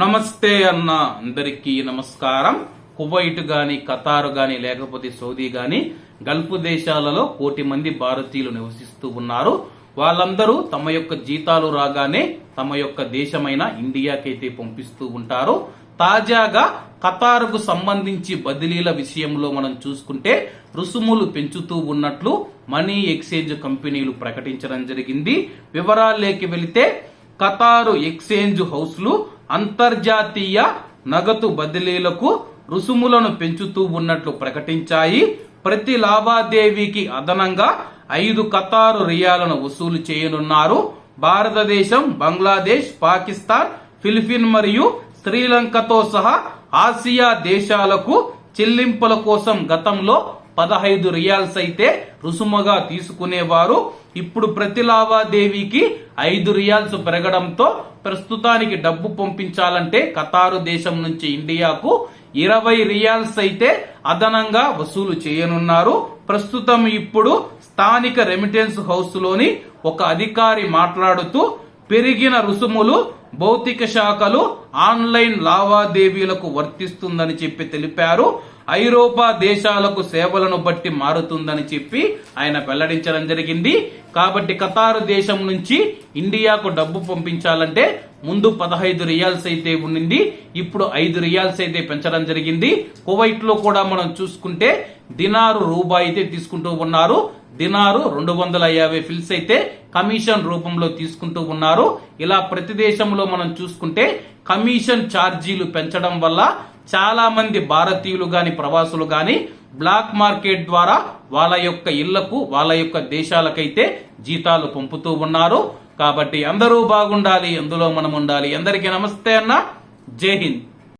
నమస్తే అన్న అందరికీ నమస్కారం. కువైట్ గాని ఖతార్ గాని లేకపోతే సౌదీ గాని గల్ఫ్ దేశాలలో కోటి మంది భారతీయులు నివసిస్తూ ఉన్నారు. వాళ్ళందరూ తమ యొక్క జీతాలు రాగానే తమ యొక్క దేశమైన ఇండియాకైతే పంపిస్తూ ఉంటారు. తాజాగా ఖతారుకు సంబంధించి బదిలీల విషయంలో మనం చూసుకుంటే రుసుములు పెంచుతూ ఉన్నట్లు మనీ ఎక్స్చేంజ్ కంపెనీలు ప్రకటించడం జరిగింది. వివరాల్లోకి వెళితే ఖతారు ఎక్స్చేంజ్ హౌస్లు అంతర్జాతీయ నగదు బదిలీలకు రుసుములను పెంచుతూ ఉన్నట్లు ప్రకటించాయి. ప్రతి లావాదేవీకి అదనంగా ఐదు ఖతారు రియాలను వసూలు చేయనున్నారు. భారతదేశం బంగ్లాదేశ్ పాకిస్తాన్ ఫిలిపిన్ మరియు శ్రీలంకతో సహా ఆసియా దేశాలకు చెల్లింపుల కోసం గతంలో పదహైదు రియాల్స్ అయితే రుసుముగా తీసుకునేవారు. ఇప్పుడు ప్రతి లావాదేవీకి ఐదు రియాల్స్ పెరగడంతో ప్రస్తుతానికి డబ్బు పంపించాలంటే ఖతారు దేశం నుంచి ఇండియాకు ఇరవై రియాల్స్ అయితే అదనంగా వసూలు చేయనున్నారు. ప్రస్తుతం ఇప్పుడు స్థానిక రెమిటెన్స్ హౌస్లోని ఒక అధికారి మాట్లాడుతూ పెరిగిన రుసుములు భౌతిక శాఖలు ఆన్లైన్ లావాదేవీలకు వర్తిస్తుందని చెప్పి తెలిపారు. ఐరోపా దేశాలకు సేవలను బట్టి మారుతుందని చెప్పి ఆయన వెల్లడించడం జరిగింది. కాబట్టి ఖతారు దేశం నుంచి ఇండియాకు డబ్బు పంపించాలంటే ముందు పదహైదు రియాల్స్ అయితే ఉండింది ఇప్పుడు ఐదు రియాల్స్ అయితే పెంచడం జరిగింది. కువైట్లో కూడా మనం చూసుకుంటే దినారు రూపాయి అయితే తీసుకుంటూ ఉన్నారు. దినారు రెండు వందల యాభై ఫిల్స్ అయితే కమిషన్ రూపంలో తీసుకుంటూ ఉన్నారు. ఇలా ప్రతి దేశంలో మనం చూసుకుంటే కమిషన్ ఛార్జీలు పెంచడం వల్ల చాలా మంది భారతీయులు గాని ప్రవాసులు గాని బ్లాక్ మార్కెట్ ద్వారా వాళ్ళ యొక్క ఇళ్ళకు వాళ్ళ యొక్క దేశాలకైతే జీతాలు పంపుతూ ఉన్నారు. కాబట్టి అందరూ బాగుండాలి అందులో మనం ఉండాలి. అందరికీ నమస్తే అన్న. జై హింద్.